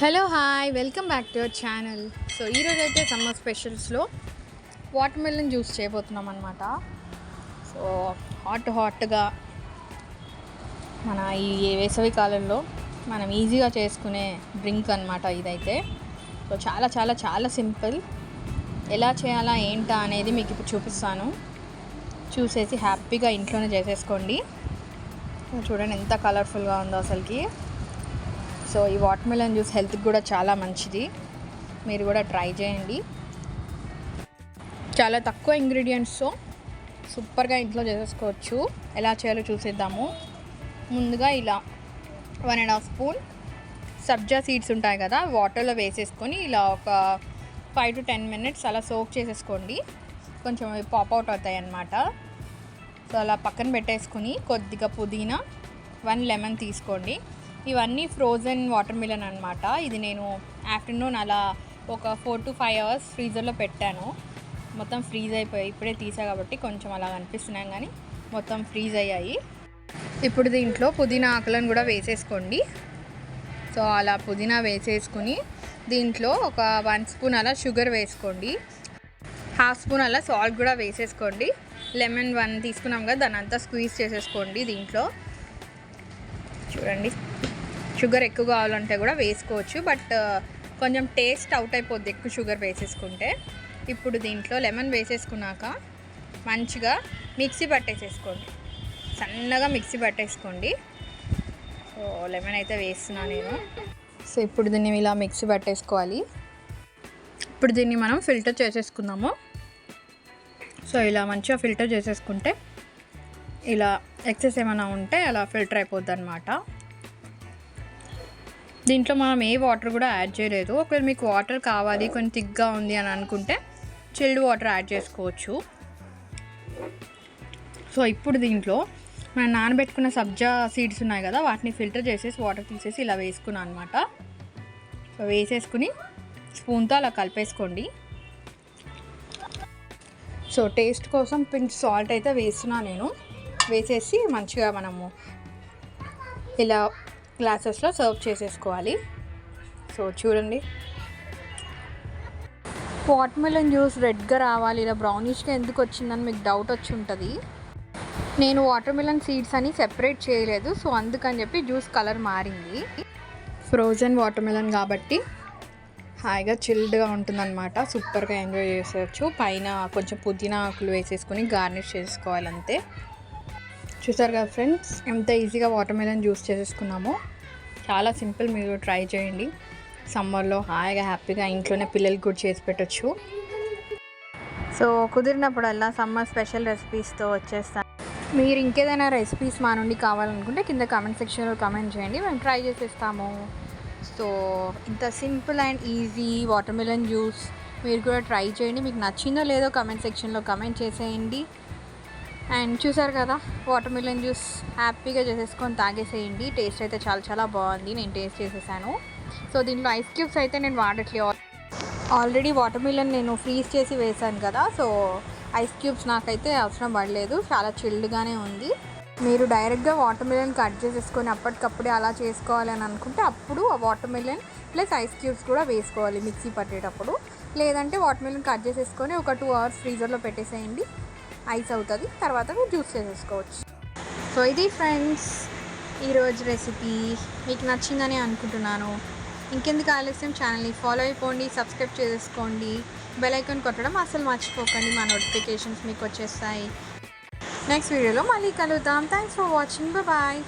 Hello hi welcome back to your channel so ఈరోజు అయితే summer స్పెషల్స్లో వాటర్ మెలన్ జ్యూస్ చేయబోతున్నాం అనమాట సో హాట్ హాట్గా మన ఈ వేసవి కాలంలో మనం ఈజీగా చేసుకునే డ్రింక్ అనమాట ఇదైతే. సో చాలా చాలా చాలా సింపుల్ ఎలా చేయాలా ఏంటా అనేది మీకు ఇప్పుడు చూపిస్తాను. చూసేసి హ్యాపీగా ఇంట్లోనే చేసేసుకోండి. చూడండి ఎంత కలర్ఫుల్గా ఉందో అసలుకి. సో ఈ వాటర్మెలన్ జ్యూస్ హెల్త్కి కూడా చాలా మంచిది. మీరు కూడా ట్రై చేయండి. చాలా తక్కువ ఇంగ్రీడియంట్స్తో సూపర్గా ఇంట్లో చేసేసుకోవచ్చు. ఎలా చేయాలో చూసేద్దాము. ముందుగా ఇలా వన్ అండ్ హాఫ్ స్పూన్ సబ్జా సీడ్స్ ఉంటాయి కదా వాటర్లో వేసేసుకొని ఇలా ఒక ఫైవ్ టు టెన్ మినిట్స్ అలా సోక్ చేసేసుకోండి. కొంచెం అవి పాప్ అవుట్ అవుతాయి అన్నమాట. సో అలా పక్కన పెట్టేసుకుని కొద్దిగా పుదీనా వన్ లెమన్ తీసుకోండి. ఇవన్నీ ఫ్రోజన్ వాటర్ మిలన్ అనమాట ఇది నేను ఆఫ్టర్నూన్ అలా ఒక ఫోర్ టు ఫైవ్ అవర్స్ ఫ్రీజర్లో పెట్టాను. మొత్తం ఫ్రీజ్ అయిపోయి ఇప్పుడే తీసా కాబట్టి కొంచెం అలా కనిపిస్తున్నాం కానీ మొత్తం ఫ్రీజ్ అయ్యాయి. ఇప్పుడు దీంట్లో పుదీనా ఆకులను కూడా వేసేసుకోండి. సో అలా పుదీనా వేసేసుకుని దీంట్లో ఒక వన్ స్పూన్ అలా షుగర్ వేసుకోండి. హాఫ్ స్పూన్ అలా సాల్ట్ కూడా వేసేసుకోండి. లెమన్ వన్ తీసుకున్నాం కదా దాని అంతా స్క్వీజ్ చేసేసుకోండి దీంట్లో. చూడండి. షుగర్ ఎక్కువ కావాలంటే కూడా వేసుకోవచ్చు బట్ కొంచెం టేస్ట్ అవుట్ అయిపోద్ది ఎక్కువ షుగర్ వేసేసుకుంటే. ఇప్పుడు దీంట్లో లెమన్ వేసేసుకున్నాక మంచిగా మిక్సీ పట్టేసేసుకోండి. సన్నగా మిక్సీ పట్టేసుకోండి. సో లెమన్ అయితే వేస్తున్నా నేను. సో ఇప్పుడు దీన్ని ఇలా మిక్సీ పట్టేసుకోవాలి. ఇప్పుడు దీన్ని మనం ఫిల్టర్ చేసేసుకుందాము. సో ఇలా మంచిగా ఫిల్టర్ చేసేసుకుంటే ఇలా ఎక్సెస్ ఏమైనా ఉంటే అలా ఫిల్టర్ అయిపోద్ది అనమాట దీంట్లో మనం ఏ వాటర్ కూడా యాడ్ చేయలేదు. ఒకవేళ మీకు వాటర్ కావాలి కొంచెం థిక్గా ఉంది అని అనుకుంటే చిల్డ్ వాటర్ యాడ్ చేసుకోవచ్చు. సో ఇప్పుడు దీంట్లో మనం నానబెట్టుకున్న సబ్జా సీడ్స్ ఉన్నాయి కదా వాటిని ఫిల్టర్ చేసేసి వాటర్ తీసేసి ఇలా వేసుకున్నాను అనమాట సో వేసేసుకుని స్పూన్తో అలా కలిపేసుకోండి. సో టేస్ట్ కోసం పించ్ సాల్ట్ అయితే వేస్తున్నా నేను. వేసేసి మంచిగా మనము ఇలా గ్లాసెస్లో సర్వ్ చేసేసుకోవాలి. సో చూడండి. వాటర్ మెలన్ జ్యూస్ రెడ్గా రావాలి. ఇలా బ్రౌనిష్గా ఎందుకు వచ్చిందని మీకు డౌట్ వచ్చి ఉంటుంది. నేను వాటర్ మెలన్ సీడ్స్ అని సెపరేట్ చేయలేదు. సో అందుకని చెప్పి జ్యూస్ కలర్ మారింది. ఫ్రోజన్ వాటర్ మెలన్ కాబట్టి హాయిగా చిల్డ్గా ఉంటుందన్నమాట. సూపర్గా ఎంజాయ్ చేసేయచ్చు. పైన కొంచెం పుదీనా ఆకులు వేసేసుకొని గార్నిష్ చేసుకోవాలి అంతే. చూసారు కదా ఫ్రెండ్స్? ఎంత ఈజీగా వాటర్ మెలన్ జ్యూస్ చేసేసుకున్నామో. చాలా సింపుల్ మీరు ట్రై చేయండి. సమ్మర్లో హాయిగా హ్యాపీగా ఇంట్లోనే పిల్లలకి కూడా చేసి పెట్టచ్చు. సో కుదిరినప్పుడల్లా సమ్మర్ స్పెషల్ రెసిపీస్తో వచ్చేస్తాను మీరు ఇంకేదైనా రెసిపీస్ మా నుండి కావాలనుకుంటే కింద కామెంట్ సెక్షన్లో కామెంట్ చేయండి. మేము ట్రై చేసేస్తాము. సో ఇంత simple and easy watermelon juice మీరు కూడా ట్రై చేయండి. మీకు నచ్చిందో లేదో కామెంట్ సెక్షన్లో కామెంట్ చేసేయండి. అండ్ చూసారు కదా వాటర్ మిలన్ జ్యూస్ హ్యాపీగా చేసేసుకొని తాగేసేయండి. టేస్ట్ అయితే చాలా చాలా బాగుంది. నేను టేస్ట్ చేసేసాను. సో దీంట్లో ఐస్ క్యూబ్స్ అయితే నేను వాడట్లేదు ఆల్రెడీ వాటర్ మిలన్ నేను ఫ్రీజ్ చేసి వేసాను కదా సో ఐస్ క్యూబ్స్ నాకైతే అవసరం పడలేదు. చాలా చిల్డ్గానే ఉంది. మీరు డైరెక్ట్గా వాటర్ మిలన్ కట్ చేసేసుకొని అప్పటికప్పుడే అలా చేసుకోవాలని అనుకుంటే అప్పుడు ఆ watermelon plus ice cubes కూడా వేసుకోవాలి మిక్సీ పట్టేటప్పుడు. లేదంటే వాటర్ మిలన్ కట్ చేసేసుకొని ఒక టూ అవర్స్ ఫ్రీజర్లో పెట్టేసేయండి. ఐస్ అవుతుంది తర్వాత మీరు జ్యూస్ చేసేసుకోవచ్చు. సో ఇది ఫ్రెండ్స్ ఈరోజు రెసిపీ. మీకు నచ్చిందని అనుకుంటున్నాను. ఇంకెందుకు ఆలస్యం? ఛానల్ని ఫాలో అయిపోండి సబ్స్క్రైబ్ చేసుకోండి బెల్ ఐకాన్ కొట్టడం అసలు మర్చిపోకండి మా నోటిఫికేషన్స్ మీకు వచ్చేస్తాయి. నెక్స్ట్ వీడియోలో మళ్ళీ కలుద్దాం. Thanks for watching bye